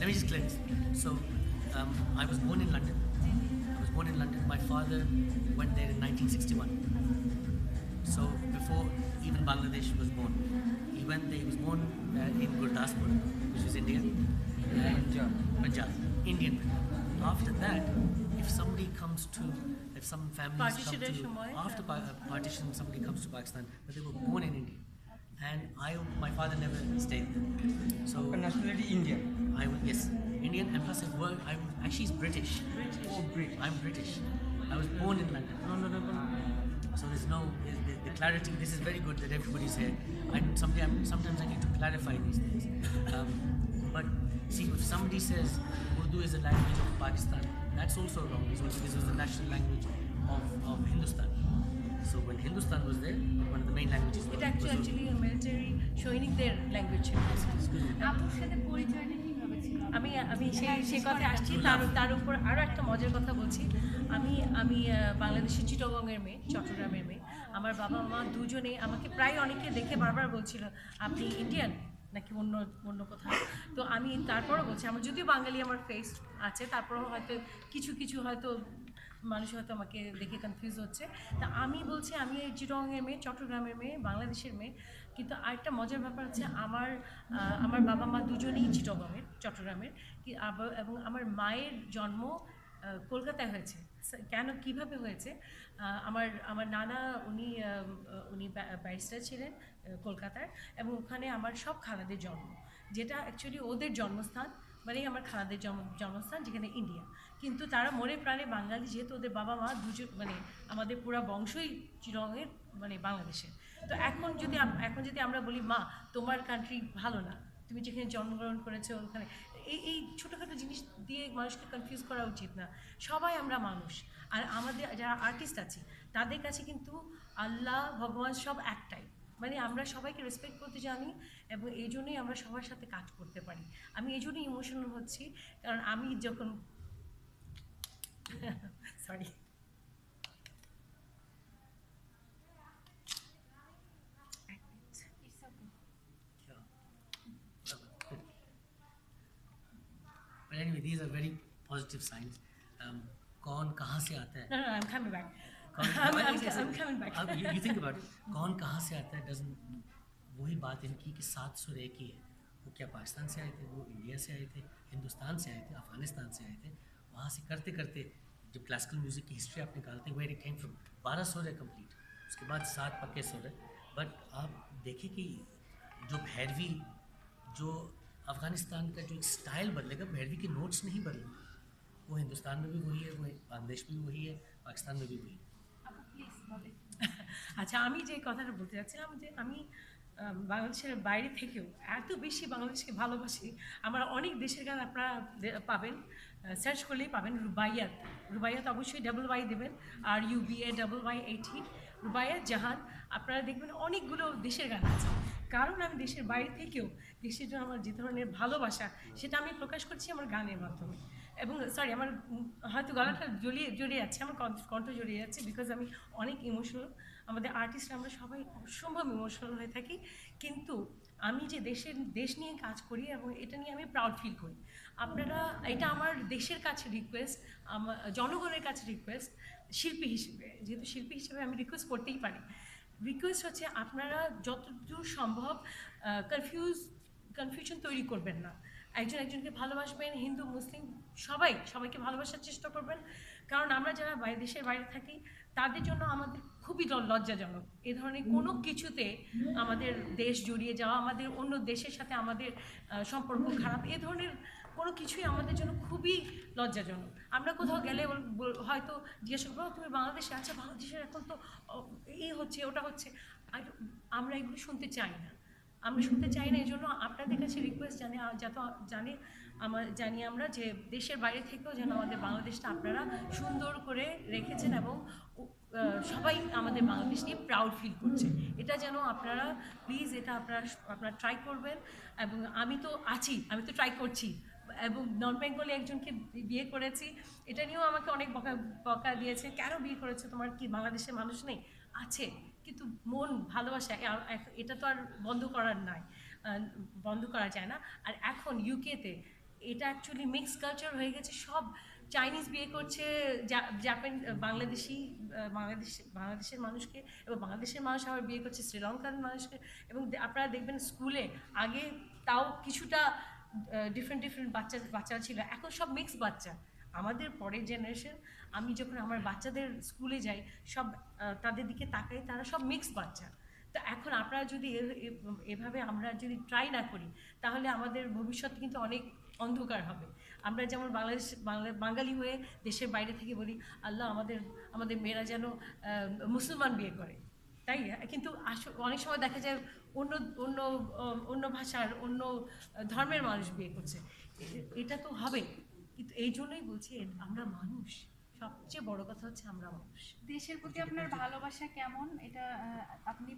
let me just cleanse. So, um, I was born in London. I was born in London. My father went there in 1961. So, before even Bangladesh was born, he went there. He was born uh, in Gurdaspur, which is India, and Punjab, Indian. After that, if somebody comes to, if some families come to, after uh, partition, somebody comes to Pakistan, but they were born in India. And I, my father never stayed there. So nationality Indian. I yes, Indian, and plus I work. I actually is British. Oh, British. I'm British. I was born in London. No, no, no, no. So there's no the, the, the clarity. This is very good that everybody's here. I I'm, sometimes I need to clarify these things. Um, but see, if somebody says Urdu is a language of Pakistan, that's also wrong. Also, this was the national language of, of Hindustan. So when Hindustan was there, one of the main languages এটা was Urdu. Actually military সৈনিকদের language ছিল আপুর সাথে পরিচয়টা কীভাবে ছিল? আমি আমি সেই সেই কথায় আসছি। তার তার উপর আরও একটা মজার কথা বলছি। আমি আমি বাংলাদেশের চিটগংয়ের মেয়ে চট্টগ্রামের মেয়ে। আমার বাবা মা দুজনে আমাকে প্রায় অনেকে দেখে বারবার বলছিল আপনি ইন্ডিয়ান নাকি অন্য অন্য কোথাও? তো আমি তারপরও বলছি আমার যদিও বাঙালি আমার ফেস আছে তারপরেও হয়তো কিছু কিছু হয়তো মানুষ হয়তো আমাকে দেখে কনফিউজ হচ্ছে। তা আমি বলছি, আমি এই চিটগংয়ের মেয়ে, চট্টগ্রামের মেয়ে, বাংলাদেশের মেয়ে, কিন্তু আরেকটা মজার ব্যাপার হচ্ছে আমার আমার বাবা মা দুজনেই চিটগংয়ের চট্টগ্রামের, কি এবং আমার মায়ের জন্ম কলকাতায় হয়েছে। কেন, কীভাবে হয়েছে? আমার আমার নানা উনি উনি ব্যারিস্টার ছিলেন কলকাতার, এবং ওখানে আমার সব খালাদের জন্ম, যেটা অ্যাকচুয়ালি ওদের জন্মস্থান। মানেই আমার খালাদের জন্ম, জন্মস্থান যেখানে ইন্ডিয়া কিন্তু তারা মনে প্রাণে বাঙালি, যেহেতু ওদের বাবা মা দুজন মানে আমাদের পুরা বংশই চিরঙের মানে বাংলাদেশের তো এখন যদি এখন যদি আমরা বলি, মা, তোমার কান্ট্রি ভালো না। তুমি যেখানে জন্মগ্রহণ করেছ ওখানে। এই এই ছোটোখাটো জিনিস দিয়ে মানুষকে কনফিউজ করা উচিত না। সবাই আমরা মানুষ। আর আমাদের যারা আর্টিস্ট আছে, তাদের কাছে কিন্তু আল্লাহ, ভগবান সব একটাই। মানে আমরা সবাইকে রেসপেক্ট করতে জানি এবং এই জন্যই আমরা সবার সাথে কাজ করতে পারি আমি এই জন্যই ইমোশনাল হচ্ছি কারণ আমি যখন sorry It's okay. Yeah. But anyway, these are very positive signs. Um, कौन कहाँ से आता है No, no, I'm coming back. कौन कहाँ से आता है डजन वही बात इनकी कि सात सौ रे की है। वो क्या पाकिस्तान से आए थे वो इंडिया से आए थे हिंदुस्तान से आए थे अफ़गानिस्तान से आए थे वहाँ से करते करते जब क्लासिकल म्यूज़िक की हिस्ट्री आप निकालते हैं इट केम फ्रॉम बारह सौ रहे कंप्लीट उसके बाद सात पक्के सौ रहे बट आप देखिए कि जो भैरवी जो अफ़गानिस्तान का जो स्टाइल बदलेगा भैरवी के नोट्स नहीं बदलेंगे। वो हिंदुस्तान में भी वही है वो बांग्लादेश में भी वही है पाकिस्तान में भी वही है। আচ্ছা আমি যে কথাটা বলতে চাচ্ছিলাম যে আমি বাংলাদেশের বাইরে থেকেও এত বেশি বাংলাদেশকে ভালোবাসি। আমার অনেক দেশের গান আপনারা পাবেন সার্চ করলেই পাবেন রুবাইয়াত রুবাইয়াত অবশ্যই ডাবল ওয়াই দেবেন, আর U B A double Y eighty Rubaiyat Jahan. আপনারা দেখবেন অনেকগুলো দেশের গান আছে। কারণ আমি দেশের বাইরে থেকেও, দেশের জন্য আমার যে ধরনের ভালোবাসা, সেটা আমি প্রকাশ করছি আমার গানের মাধ্যমে। এবং সরি আমার হয়তো গলাটা জড়িয়ে জড়িয়ে যাচ্ছে, আমার কণ্ঠ- জড়িয়ে যাচ্ছে বিকজ আমি অনেক ইমোশনাল আমাদের আর্টিস্ট আমরা সবাই অসম্ভব ইমোশনাল হয়ে থাকি। কিন্তু আমি যে দেশের, দেশ নিয়ে কাজ করি এবং এটা নিয়ে আমি প্রাউড ফিল করি। আপনারা, এটা আমার দেশের কাছে রিকোয়েস্ট আমার জনগণের কাছে রিকোয়েস্ট শিল্পী হিসেবে। যেহেতু শিল্পী হিসেবে আমি রিকোয়েস্ট করতেই পারি। রিকোয়েস্ট হচ্ছে আপনারা যতদূর সম্ভব কনফিউজ কনফিউশন তৈরি করবেন না। একজন একজনকে ভালোবাসবেন হিন্দু মুসলিম সবাই সবাইকে ভালোবাসার চেষ্টা করবেন। কারণ আমরা যারা বাইরে দেশের বাইরে থাকি তাদের জন্য আমাদের খুবই লজ্জাজনক। এ ধরনের কোনো কিছুতে আমাদের দেশ জড়িয়ে যাওয়া আমাদের অন্য দেশের সাথে আমাদের সম্পর্ক খারাপ এ ধরনের কোনো কিছুই আমাদের জন্য খুবই লজ্জাজনক। আমরা কোথাও গেলে হয়তো জিজ্ঞাসা করব "ও, তুমি বাংলাদেশে আচ্ছা বাংলাদেশের এখন তো এই হচ্ছে ওটা হচ্ছে। আর আমরা এগুলো শুনতে চাই না। আমরা শুনতে চাই না এই জন্য আপনাদের কাছে রিকোয়েস্ট জানি যত, জানি আমার জানি আমরা যে দেশের বাইরে থেকেও যেন আমাদের বাংলাদেশটা আপনারা সুন্দর করে রেখেছেন এবং সবাই আমাদের বাংলাদেশ নিয়ে প্রাউড ফিল করছে। এটা যেন আপনারা প্লিজ এটা আপনারা আপনারা ট্রাই করবেন এবং আমি তো আছি, আমি তো ট্রাই করছি এবং নন বেঙ্গলি একজনকে বিয়ে করেছি, এটা নিয়েও আমাকে অনেক বকা বকা দিয়েছে, কেন বিয়ে করেছে? তোমার কি বাংলাদেশের মানুষ নেই? আছে। কিন্তু মন ভালোবাসা এটা তো আর বন্ধ করার নাই বন্ধ করা যায় না। আর এখন ইউকেতে এটা অ্যাকচুয়ালি মিক্স কালচার হয়ে গেছে। সব চাইনিজ বিয়ে করছে জাপান বাংলাদেশি বাংলাদেশ, বাংলাদেশের মানুষকে এবং বাংলাদেশের মানুষ আবার বিয়ে করছে, শ্রীলঙ্কার মানুষকে। এবং আপনারা দেখবেন স্কুলে আগে তাও কিছুটা ডিফারেন্ট ডিফারেন্ট বাচ্চা, বাচ্চারা ছিল। এখন সব মিক্স বাচ্চা। আমাদের পরের জেনারেশন আমি যখন আমার বাচ্চাদের স্কুলে যাই, সব তাদের দিকে তাকাই, তারা সব মিক্স বাচ্চা। তো এখন আপনারা যদি এভাবে আমরা যদি ট্রাই না করি, তাহলে আমাদের ভবিষ্যৎ কিন্তু অনেক অন্ধকার হবে। আমরা যেমন বাংলাদেশ, বাংলা, বাঙালি হয়ে দেশের বাইরে থেকে বলি, আল্লাহ আমাদের আমাদের মেয়েরা যেন মুসলমান বিয়ে করে। তাই? কিন্তু অনেক সময় দেখা যায় অন্য অন্য অন্য ভাষার, অন্য ধর্মের মানুষ বিয়ে করছে। এটা তো হবে কিন্তু এই জন্যই বলছি আমরা মানুষ। সবচেয়ে বড় কথা হচ্ছে আমরা মানুষ। দেশের প্রতি আপনার ভালোবাসা কেমন? এটা আপনি